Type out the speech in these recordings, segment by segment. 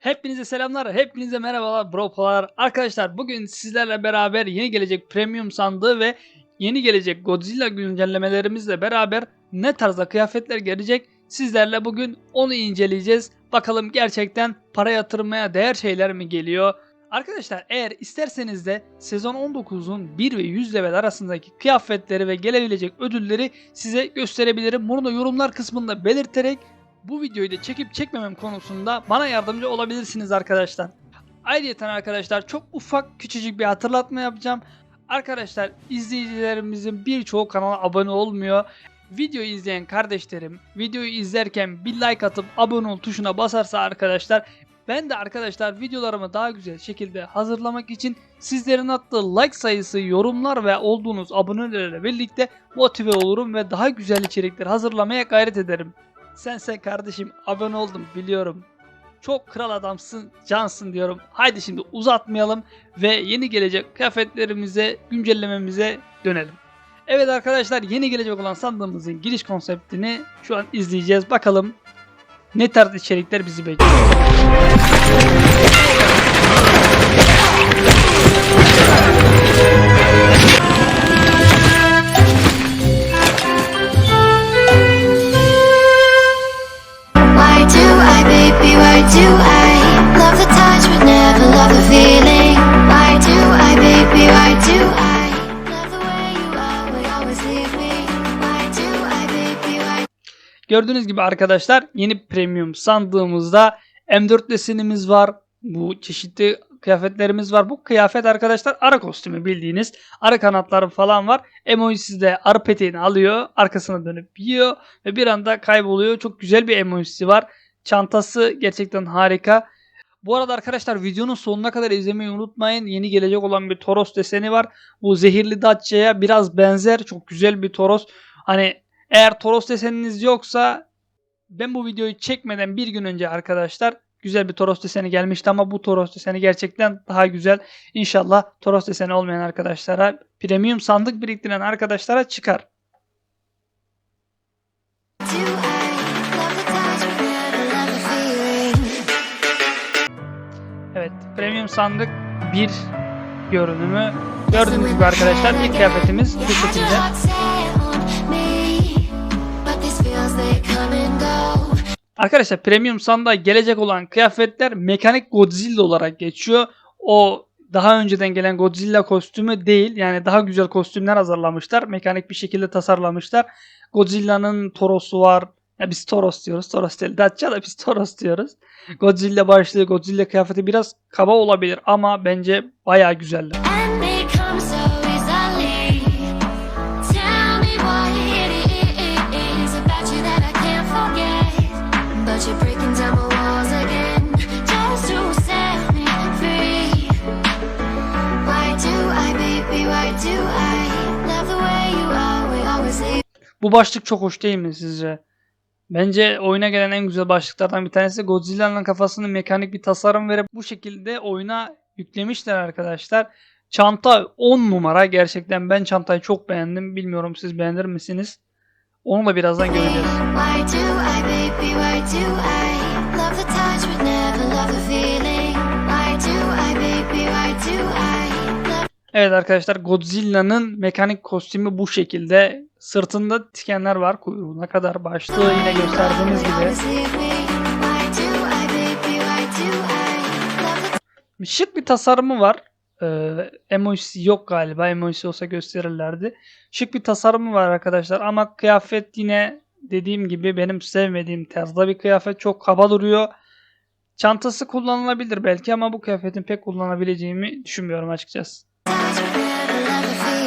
Hepinize selamlar, hepinize merhabalar bropolar. Arkadaşlar bugün sizlerle beraber yeni gelecek premium sandığı ve yeni gelecek Godzilla güncellemelerimizle beraber ne tarzda kıyafetler gelecek sizlerle bugün onu inceleyeceğiz. Bakalım gerçekten para yatırmaya değer şeyler mi geliyor? Arkadaşlar eğer isterseniz de sezon 19'un 1 ve 100 level arasındaki kıyafetleri ve gelebilecek ödülleri size gösterebilirim. Bunu da yorumlar kısmında belirterek bu videoyu da çekip çekmemem konusunda bana yardımcı olabilirsiniz arkadaşlar. Ayrıca arkadaşlar çok ufak küçücük bir hatırlatma yapacağım. Arkadaşlar izleyicilerimizin birçoğu kanala abone olmuyor. Videoyu izleyen kardeşlerim videoyu izlerken bir like atıp abone ol tuşuna basarsa arkadaşlar ben de arkadaşlar videolarımı daha güzel şekilde hazırlamak için sizlerin attığı like sayısı, yorumlar ve olduğunuz abonelerle birlikte motive olurum ve daha güzel içerikler hazırlamaya gayret ederim. Sen sen kardeşim abone oldum biliyorum. Çok kral adamsın, cansın diyorum. Haydi şimdi uzatmayalım ve yeni gelecek kıyafetlerimize, güncellememize dönelim. Evet arkadaşlar yeni gelecek olan sandığımızın giriş konseptini şu an izleyeceğiz. Bakalım ne tarz içerikler bizi bekliyor. Why do I, baby, why do I Gördüğünüz gibi arkadaşlar yeni premium sandığımızda M4 desenimiz var. Bu çeşitli kıyafetlerimiz var. Bu kıyafet arkadaşlar arı kostümü bildiğiniz. Arı kanatları falan var. Emojisi de arı peteğini alıyor. Arkasına dönüp yiyor. Ve bir anda kayboluyor. Çok güzel bir emojisi var. Çantası gerçekten harika. Bu arada arkadaşlar videonun sonuna kadar izlemeyi unutmayın. Yeni gelecek olan bir Toros deseni var. Bu zehirli Dacia'ya biraz benzer. Çok güzel bir Toros. Hani eğer Toros deseniniz yoksa ben bu videoyu çekmeden bir gün önce arkadaşlar güzel bir Toros deseni gelmişti ama bu Toros deseni gerçekten daha güzel. İnşallah Toros deseni olmayan arkadaşlara, premium sandık biriktiren arkadaşlara çıkar. Evet, premium sandık bir görünümü. Gördüğünüz gibi arkadaşlar ilk kıyafetimiz bu şekilde. Arkadaşlar premium sandığa gelecek olan kıyafetler mekanik Godzilla olarak geçiyor. O daha önceden gelen Godzilla kostümü değil. Yani daha güzel kostümler hazırlamışlar. Mekanik bir şekilde tasarlamışlar. Godzilla'nın Toros'u var. Ya biz Toros diyoruz. Toros değil. Dacia da biz Toros diyoruz. Godzilla başlığı, Godzilla kıyafeti biraz kaba olabilir ama bence bayağı güzeller. Bu başlık çok hoş değil mi sizce? Bence oyuna gelen en güzel başlıklardan bir tanesi Godzilla'nın kafasını mekanik bir tasarım verip bu şekilde oyuna yüklemişler arkadaşlar. Çanta 10 numara gerçekten ben çantayı çok beğendim. Bilmiyorum siz beğenir misiniz? Onu da birazdan göreceğiz. Evet arkadaşlar Godzilla'nın mekanik kostümü bu şekilde. Sırtında tikenler var kuyruğuna kadar. Başlığı yine gösterdiğimiz gibi. Şık bir tasarımı var. Ee, emojisi yok galiba. Emojisi olsa gösterirlerdi. Şık bir tasarımı var arkadaşlar. Ama kıyafet yine dediğim gibi benim sevmediğim tarzda bir kıyafet. Çok kaba duruyor. Çantası kullanılabilir belki ama bu kıyafetin pek kullanabileceğimi düşünmüyorum açıkçası.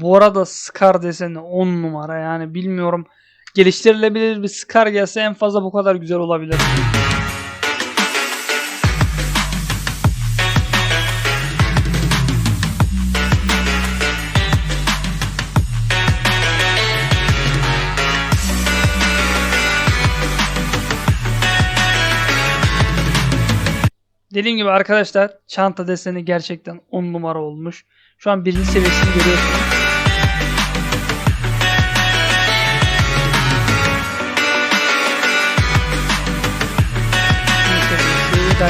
Bu arada Scar deseni 10 numara yani bilmiyorum. Geliştirilebilir bir Scar gelse en fazla bu kadar güzel olabilir. Dediğim gibi arkadaşlar çanta deseni gerçekten 10 numara olmuş. Şu an birinci seviyesini görüyorsunuz.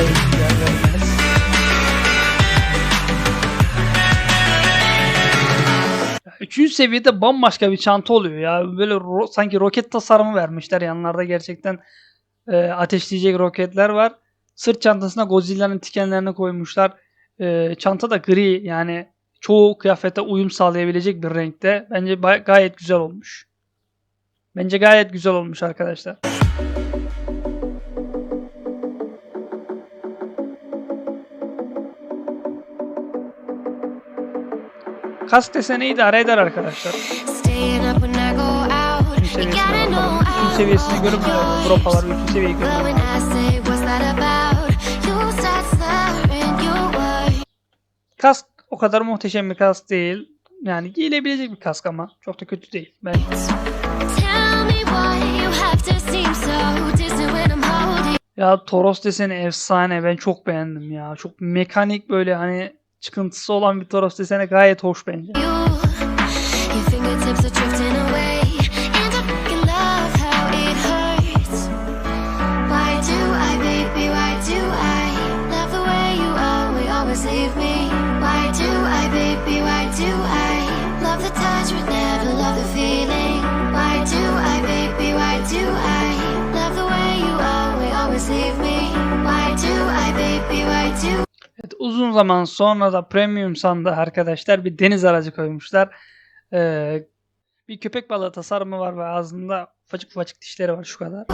Güzel vermez. Üçüncü seviyede bambaşka bir çanta oluyor ya. Böyle ro- sanki roket tasarımı vermişler yanlarda gerçekten e, ateşleyecek roketler var. Sırt çantasına Godzilla'nın tikenlerini koymuşlar. E, çanta da gri yani çoğu kıyafete uyum sağlayabilecek bir renkte. Bence gayet güzel olmuş. Bence gayet güzel olmuş arkadaşlar. Üçüncü seviyeyi But görüp when I say what's that about, you start slurring your words. Kask o kadar muhteşem bir kask değil. Yani giyilebilecek bir kask ama çok da kötü değil. Holding ya Toros deseni efsane. Ben çok beğendim ya. Çok mekanik böyle hani çıkıntısı olan bir Toros deseni gayet hoş bence. you. Your uzun zaman sonra da premium sandığa arkadaşlar bir deniz aracı koymuşlar. Ee, bir köpek balığı tasarımı var ve ağzında ufacık ufacık dişleri var şu kadar.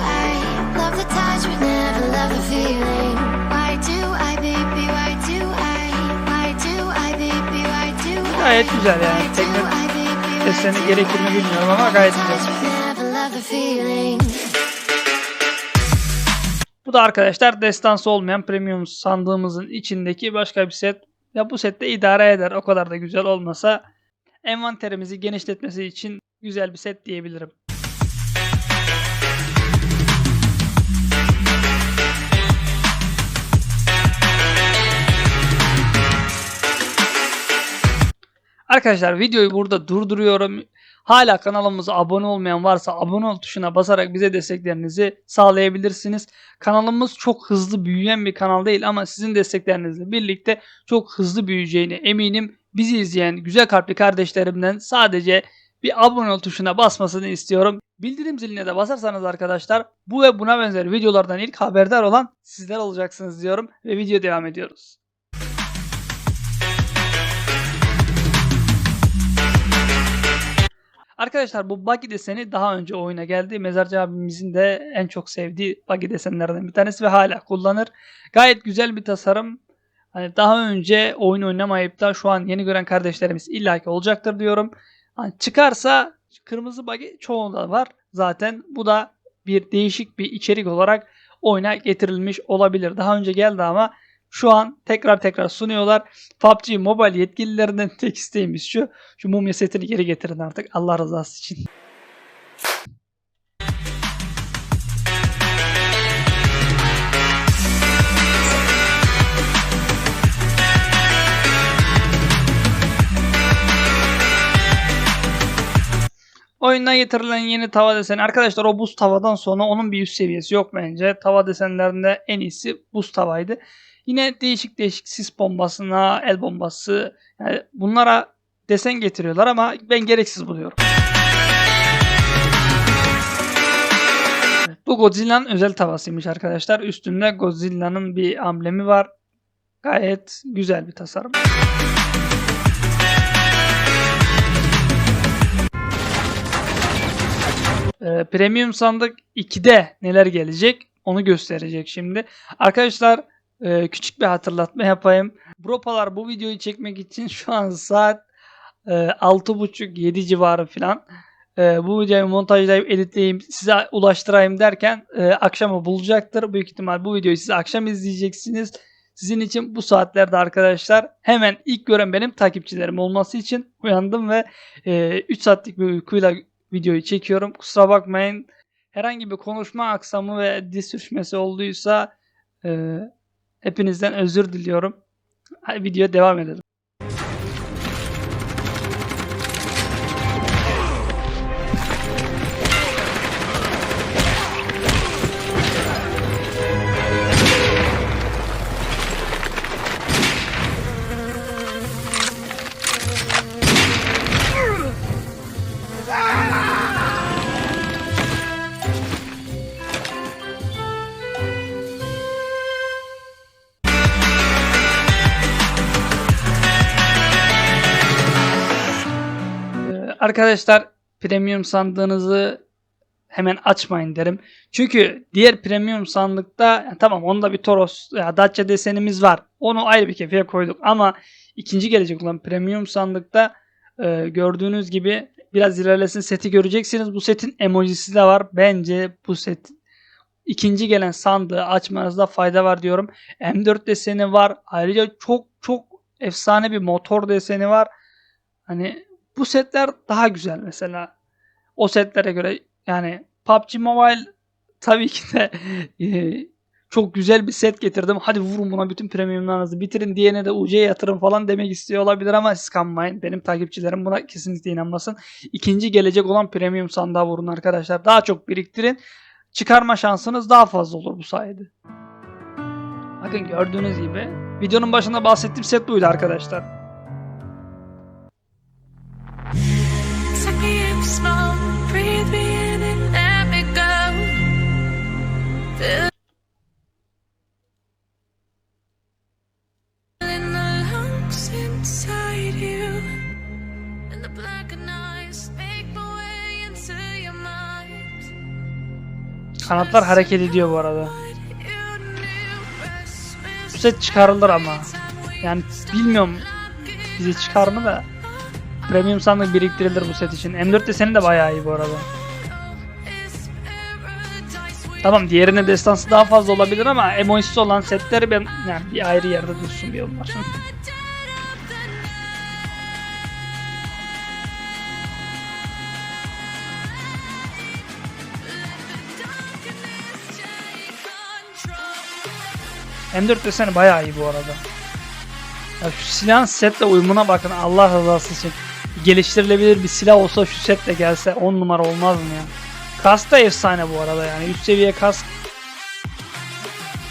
Gayet güzel yani. Teknik I, baby? Why deseni do gerekir mi bilmiyorum ama gayet güzel. Bu da arkadaşlar destansı olmayan premium sandığımızın içindeki başka bir set. Ya bu sette idare eder. O kadar da güzel olmasa envanterimizi genişletmesi için güzel bir set diyebilirim. Arkadaşlar videoyu burada durduruyorum. Hala kanalımıza abone olmayan varsa abone ol tuşuna basarak bize desteklerinizi sağlayabilirsiniz. Kanalımız çok hızlı büyüyen bir kanal değil ama sizin desteklerinizle birlikte çok hızlı büyüyeceğine eminim. Bizi izleyen güzel kalpli kardeşlerimden sadece bir abone ol tuşuna basmasını istiyorum. Bildirim ziline de basarsanız arkadaşlar bu ve buna benzer videolardan ilk haberdar olan sizler olacaksınız diyorum ve video devam ediyoruz. Arkadaşlar bu buggy deseni daha önce oyuna geldi. Mezarcı abimizin de en çok sevdiği buggy desenlerden bir tanesi ve hala kullanır. Gayet güzel bir tasarım. Hani daha önce oyun oynamayıp da şu an yeni gören kardeşlerimiz illaki olacaktır diyorum. Hani çıkarsa kırmızı buggy çoğunda var. Zaten bu da bir değişik bir içerik olarak oyuna getirilmiş olabilir. Daha önce geldi ama şu an tekrar tekrar sunuyorlar. PUBG Mobile yetkililerinden tek isteğimiz şu. Şu mumya setini geri getirin artık Allah rızası için. Oyundan getirilen yeni tava deseni. Arkadaşlar o buz tavadan sonra onun bir üst seviyesi yok bence. Tava desenlerinde en iyisi buz tavaydı. Yine değişik değişik sis bombasına, el bombası yani bunlara desen getiriyorlar ama ben gereksiz buluyorum. Bu Godzilla'nın özel tavasıymış arkadaşlar. Üstünde Godzilla'nın bir amblemi var. Gayet güzel bir tasarım. Ee, Premium sandık 2'de neler gelecek onu gösterecek şimdi. Arkadaşlar e, küçük bir hatırlatma yapayım. Bropalar bu videoyu çekmek için şu an saat e, 6.30-7 civarı falan. E, bu videoyu montajlayıp editleyeyim size ulaştırayım derken e, akşamı bulacaktır. Büyük ihtimal bu videoyu siz akşam izleyeceksiniz. Sizin için bu saatlerde arkadaşlar hemen ilk gören benim takipçilerim olması için uyandım ve e, 3 saatlik bir uykuyla videoyu çekiyorum. Kusura bakmayın. Herhangi bir konuşma aksamı ve dil sürüşmesi olduysa e, Hepinizden özür diliyorum. Hadi videoya devam edelim. Arkadaşlar premium sandığınızı hemen açmayın derim. Çünkü diğer premium sandıkta yani tamam onda bir Toros ya Dacia desenimiz var. Onu ayrı bir kefeye koyduk ama ikinci gelecek olan premium sandıkta e, gördüğünüz gibi biraz ilerlesin seti göreceksiniz. Bu setin emojisi de var. Bence bu set ikinci gelen sandığı açmanızda fayda var diyorum. M4 deseni var. Ayrıca çok çok efsane bir motor deseni var. Hani bu setler daha güzel mesela. O setlere göre yani PUBG Mobile tabii ki de e, çok güzel bir set getirdim. Hadi vurun buna bütün premiumlarınızı bitirin diyene de UC'ye yatırın falan demek istiyor olabilir ama siz kanmayın. Benim takipçilerim buna kesinlikle inanmasın. İkinci gelecek olan premium sandığa vurun arkadaşlar. Daha çok biriktirin. Çıkarma şansınız daha fazla olur bu sayede. Bakın gördüğünüz gibi videonun başında bahsettiğim set buydu arkadaşlar. Kanatlar hareket ediyor bu arada. Set çıkarılır ama. Yani bilmiyorum bize çıkar mı da. Premium sandık biriktirilir bu set için. M4 deseni de bayağı iyi bu arada. Tamam diğerine destansı daha fazla olabilir ama emojisi olan setleri ben yani bir ayrı yerde dursun bir onlar. M4 deseni bayağı iyi bu arada. Ya şu silahın setle uyumuna bakın Allah rızası için. Geliştirilebilir bir silah olsa şu setle gelse 10 numara olmaz mı ya? Kask da efsane bu arada yani üst seviye kask.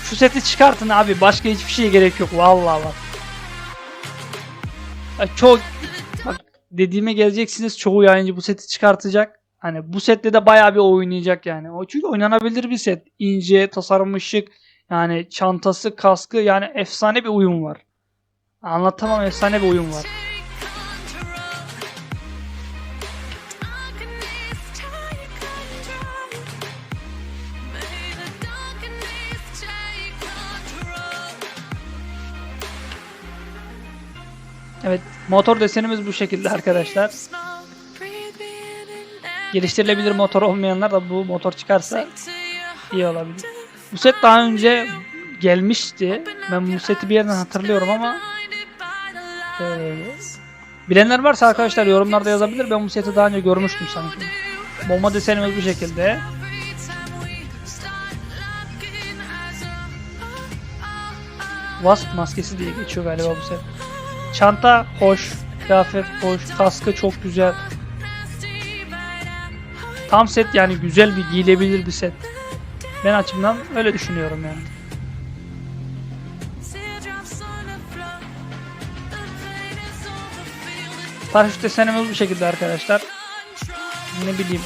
Şu seti çıkartın abi başka hiçbir şeye gerek yok vallahi bak. Ya çok bak dediğime geleceksiniz çoğu yayıncı bu seti çıkartacak. Hani bu setle de bayağı bir oynayacak yani. O çünkü oynanabilir bir set. İnce, tasarımı şık. Yani çantası, kaskı yani efsane bir uyum var. Anlatamam efsane bir uyum var. Evet motor desenimiz bu şekilde arkadaşlar. Geliştirilebilir motor olmayanlar da bu motor çıkarsa iyi olabilir. Bu set daha önce gelmişti. Ben bu seti bir yerden hatırlıyorum ama eee, bilenler varsa arkadaşlar yorumlarda yazabilir. Ben bu seti daha önce görmüştüm sanki. Bomba desenimiz bu şekilde. Wasp maskesi diye geçiyor galiba bu set. Çanta hoş, kıyafet hoş, kaskı çok güzel. Tam set yani güzel bir giyilebilir bir set. Ben açımdan öyle düşünüyorum yani. Paraşüt desenimiz bu şekilde arkadaşlar. Ne bileyim.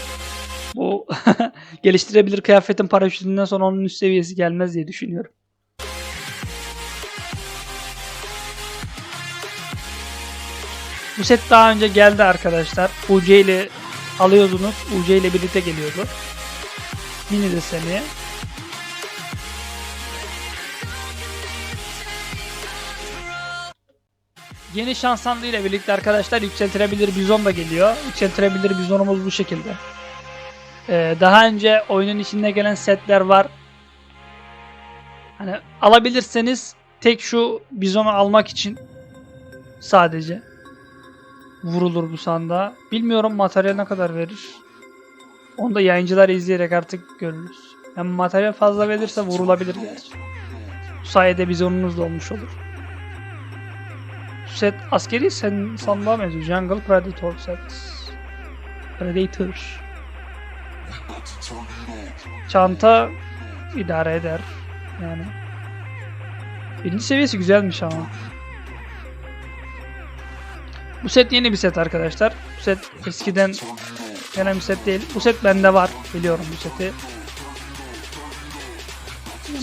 Bu geliştirebilir kıyafetin paraşütünden sonra onun üst seviyesi gelmez diye düşünüyorum. Bu set daha önce geldi arkadaşlar. UC ile alıyordunuz. UC ile birlikte geliyordu. Mini deseni. Yeni şans sandığı ile birlikte arkadaşlar yükseltilebilir bizon da geliyor. Yükseltilebilir bizonumuz bu şekilde. Ee, daha önce oyunun içinde gelen setler var. Hani alabilirseniz tek şu bizonu almak için sadece vurulur bu sandığa. Bilmiyorum materyal ne kadar verir. Onu da yayıncılar izleyerek artık görürüz. Yani materyal fazla verirse vurulabilir. Bu sayede bizonunuz da olmuş olur. Set askeri sen sandığa benziyor. Jungle Predator set. Predator. Çanta idare eder. Yani. Birinci seviyesi güzelmiş ama. Bu set yeni bir set arkadaşlar. Bu set eskiden gelen bir set değil. Bu set bende var. Biliyorum bu seti.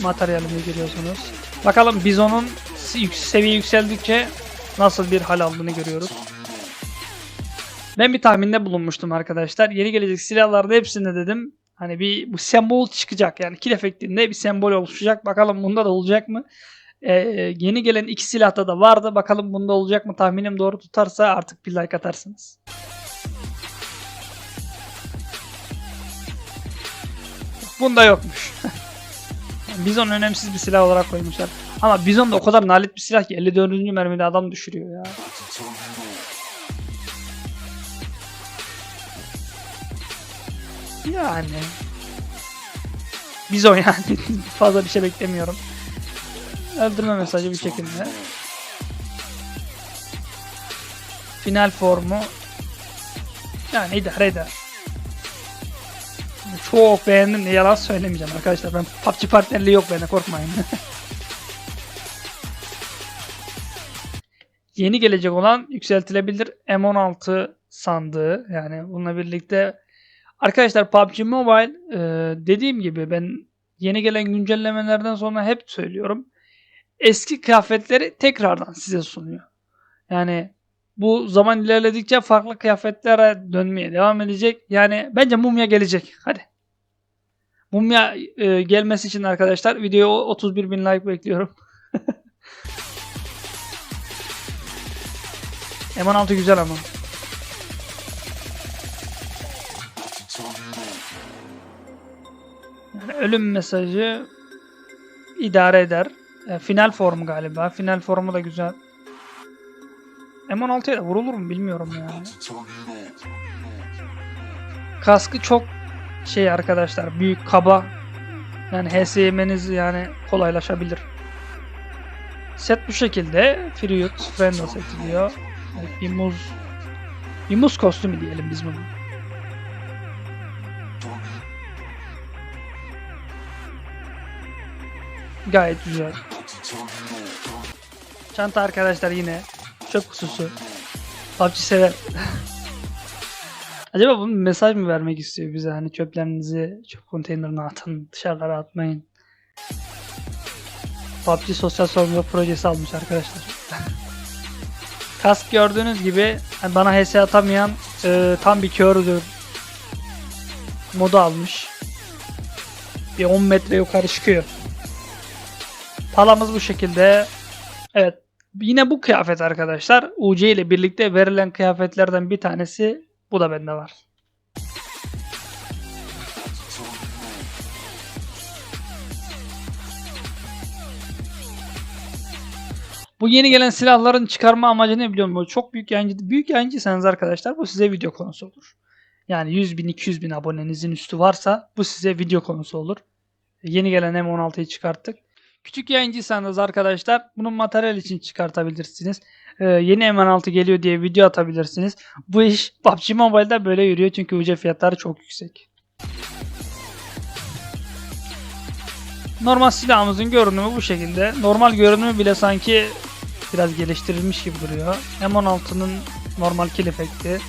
Materyalini görüyorsunuz. Bakalım Bizon'un yük- seviye yükseldikçe nasıl bir hal aldığını görüyoruz. Ben bir tahminde bulunmuştum arkadaşlar. Yeni gelecek silahlarda hepsinde dedim. Hani bir bu sembol çıkacak yani kill efektinde bir sembol oluşacak. Bakalım bunda da olacak mı? Ee, yeni gelen iki silahta da vardı. Bakalım bunda olacak mı? Tahminim doğru tutarsa artık bir like atarsınız. Bunda yokmuş. Bizon önemsiz bir silah olarak koymuşlar. Ama Bizon da o kadar nalet bir silah ki 54. mermide adam düşürüyor ya. Yani. Bizon yani. Fazla bir şey beklemiyorum. Öldürme mesajı bir şekilde. Final formu. Yani idare eder. Çok beğendim de yalan söylemeyeceğim arkadaşlar. Ben PUBG partnerliği yok bende korkmayın. Yeni gelecek olan yükseltilebilir M16 sandığı yani bununla birlikte arkadaşlar PUBG Mobile e, dediğim gibi ben yeni gelen güncellemelerden sonra hep söylüyorum. Eski kıyafetleri tekrardan size sunuyor. Yani bu zaman ilerledikçe farklı kıyafetlere dönmeye devam edecek. Yani bence mumya gelecek. Hadi. Mumya e, gelmesi için arkadaşlar videoya 31 bin like bekliyorum. M16 güzel ama. Yani ölüm mesajı idare eder. E, final formu galiba. Final formu da güzel. M16'ya da vurulur mu bilmiyorum ya. Kaskı çok şey arkadaşlar büyük kaba. Yani HS yani kolaylaşabilir. Set bu şekilde. Frendo seti diyor. Evet, bir muz bir muz kostümü diyelim biz bunu. Gayet güzel. Çanta arkadaşlar yine çöp kutusu. PUBG sever. Acaba bunu mesaj mı vermek istiyor bize? Hani çöplerinizi çöp konteynerine atın, dışarılara atmayın. PUBG sosyal sorumluluk projesi almış arkadaşlar. Kask gördüğünüz gibi hani bana HS atamayan e, tam bir kördür modu almış. Bir 10 metre yukarı çıkıyor. Palamız bu şekilde. Evet. Yine bu kıyafet arkadaşlar. UC ile birlikte verilen kıyafetlerden bir tanesi. Bu da bende var. Bu yeni gelen silahların çıkarma amacı ne biliyor musun? Çok büyük yayıncı, büyük yayıncıysanız arkadaşlar bu size video konusu olur. Yani 100 bin 200 bin abonenizin üstü varsa bu size video konusu olur. Yeni gelen M16'yı çıkarttık. Küçük yayıncıysanız arkadaşlar bunun materyal için çıkartabilirsiniz. Ee, yeni M16 geliyor diye video atabilirsiniz. Bu iş PUBG Mobile'da böyle yürüyor çünkü UC fiyatları çok yüksek. Normal silahımızın görünümü bu şekilde. Normal görünümü bile sanki biraz geliştirilmiş gibi duruyor. M16'nın normal kill efekti.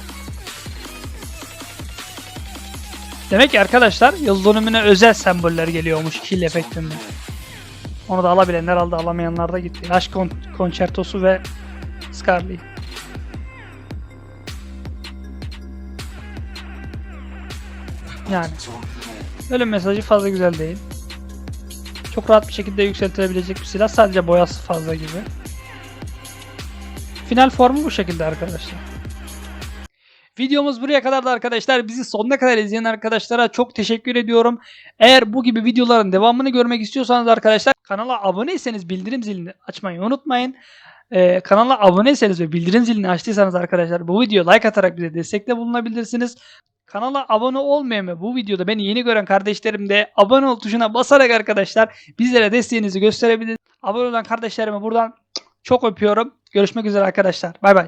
Demek ki arkadaşlar yıl dönümüne özel semboller geliyormuş kill efektinde. Onu da alabilenler aldı, alamayanlar da gitti. Aşk kon konçertosu ve Scarly. Yani. Ölüm mesajı fazla güzel değil. Çok rahat bir şekilde yükseltilebilecek bir silah. Sadece boyası fazla gibi. Final formu bu şekilde arkadaşlar. Videomuz buraya kadardı arkadaşlar. Bizi sonuna kadar izleyen arkadaşlara çok teşekkür ediyorum. Eğer bu gibi videoların devamını görmek istiyorsanız arkadaşlar kanala aboneyseniz bildirim zilini açmayı unutmayın. Ee, kanala aboneyseniz ve bildirim zilini açtıysanız arkadaşlar bu videoya like atarak bize destekte bulunabilirsiniz. Kanala abone olmayan ve bu videoda beni yeni gören kardeşlerim de abone ol tuşuna basarak arkadaşlar bizlere desteğinizi gösterebilir. Abone olan kardeşlerime buradan çok öpüyorum. Görüşmek üzere arkadaşlar. Bay bay.